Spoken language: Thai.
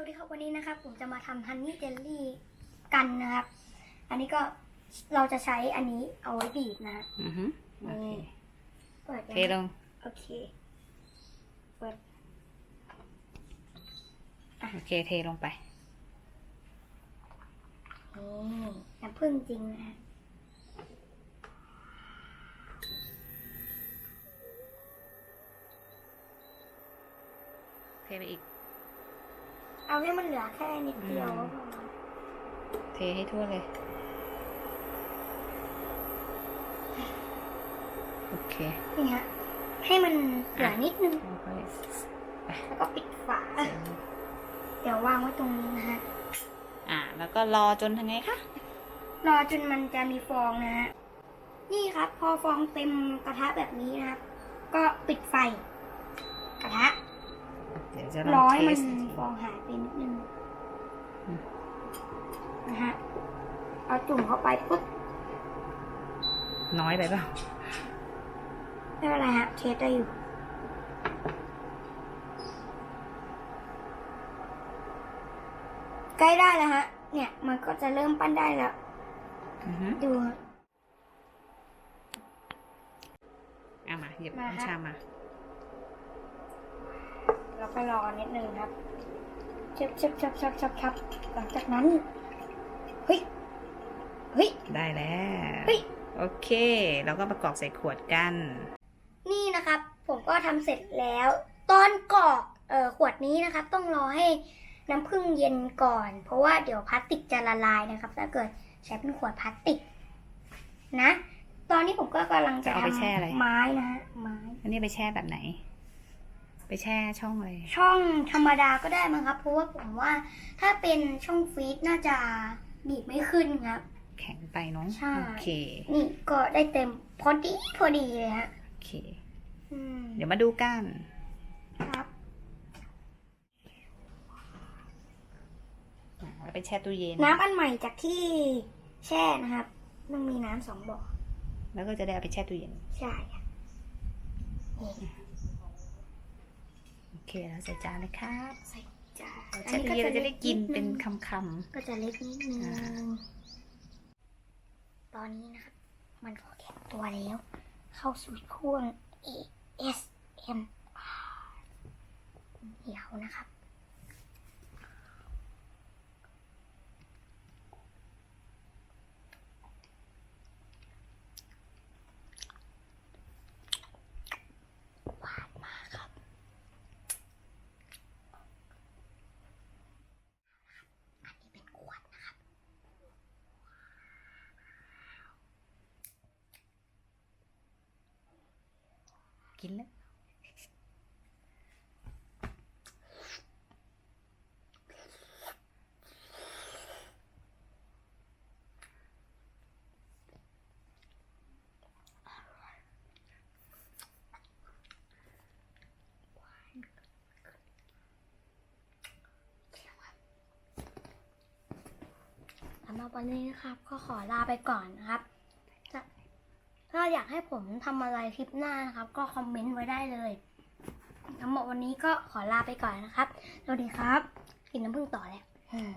วัสดีครับวันนี้นะครับ ผมจะมาทำฮันนี่เจลลี่กันนะครับ อันนี้ก็เราจะใช้อันนี้เอาไว้บีบนะฮะอือฮึโอเคนี่เปิดเทลงโอเคเปิดโอเคเทลงไป นี่น้ำผึ้งจริงนะฮะเทไปอีก เอาให้มันเหลือแค่นิดเดียวอืมก็พอเทให้ทั่วเลย โอเคนี่ฮะให้มันเหลือนิดนึง แล้วค่อยแล้วก็ปิดฝา เดี๋ยววางไว้ตรงนี้นะฮะ อ่า แล้วก็รอจนทางไงคะ รอจนมันจะมีฟองนะฮะ นี่ครับ พอฟองเต็มกระทะแบบนี้นะครับ ก็ปิดไฟ กระทะเดี๋ยวจะลร้อองยเทมันสฟองหายไปนิดนึงอืมนะฮะเอาจุ่มเข้าไปปุ๊บน้อยไปเปล่าไม่เป็นไรฮะเทสได้อยู่ใกล้ได้แล้วฮะ เนี่ยมันก็จะเริ่มปั้นได้แล้ว อือฮึดูฮะ เอามาหยิบมาครับน้ำชามา แล้วก็รอนิดนึงครับชับชับชับชับชับชับหลังจากนั้นเฮ้ยเฮ้ยได้แล้วเฮ้ยโอเคแล้วก็ประกอบใส่ขวดกัน นี่นะครับ ผมก็ทำเสร็จแล้ว ตอนกรอกเอ่อขวดนี้นะครับ ต้องรอให้น้ำผึ้งเย็นก่อน เพราะว่าเดี๋ยวพลาสติกจะละลายนะครับถ้าเกิดใช้เป็นขวดพลาสติก นะ ตอนนี้ผมก็กำลังจะจะเอาไปแช่อะไรทำไม้นะฮะไม้อันนี้ไปแช่แบบไหน ไปแช่ช่องอะไร ช่องธรรมดาก็ได้มั้งครับ เพราะว่าผมว่าถ้าเป็นช่องฟรีซน่าจะบีบไม่ขึ้นครับ แข็งไปเนาะใช่ โอเคนี่ก็ได้เต็มพอดีพอดีเลยฮะโอเค อืมเดี๋ยวมาดูกัน ครับ อะแล้วไปแช่ตู้เย็น น้ำอันใหม่จากที่แช่นะครับ มันมีน้ำสองบ่อแล้วก็จะได้เอาไปแช่ตู้เย็น ใช่ค่ะนี่โอ เคแล้วใส่จานเลยครับใส่จานแช่ตู้เย็นเราจะได้กินเป็นคำก็จะเล็กนิดนึงอ่าตอนนี้นะครับ มันก็แข็งตัวแล้ว เข้าสู่ช่วง ASMR เดี๋ยวนะครับ หวานมากครับ อันนี้เป็นขวดนะครับ ๆ กินแล้วสำหรับวันนี้นะครับ ก็ขอลาไปก่อนนะครับจะ ถ้าอยากให้ผมทำอะไรคลิปหน้านะครับ ก็คอมเมนต์ไว้ได้เลยทั้งหมดวันนี้ก็ขอลาไปก่อนนะครับ สวัสดีครับ กินน้ำผึ้งต่อเลยอืม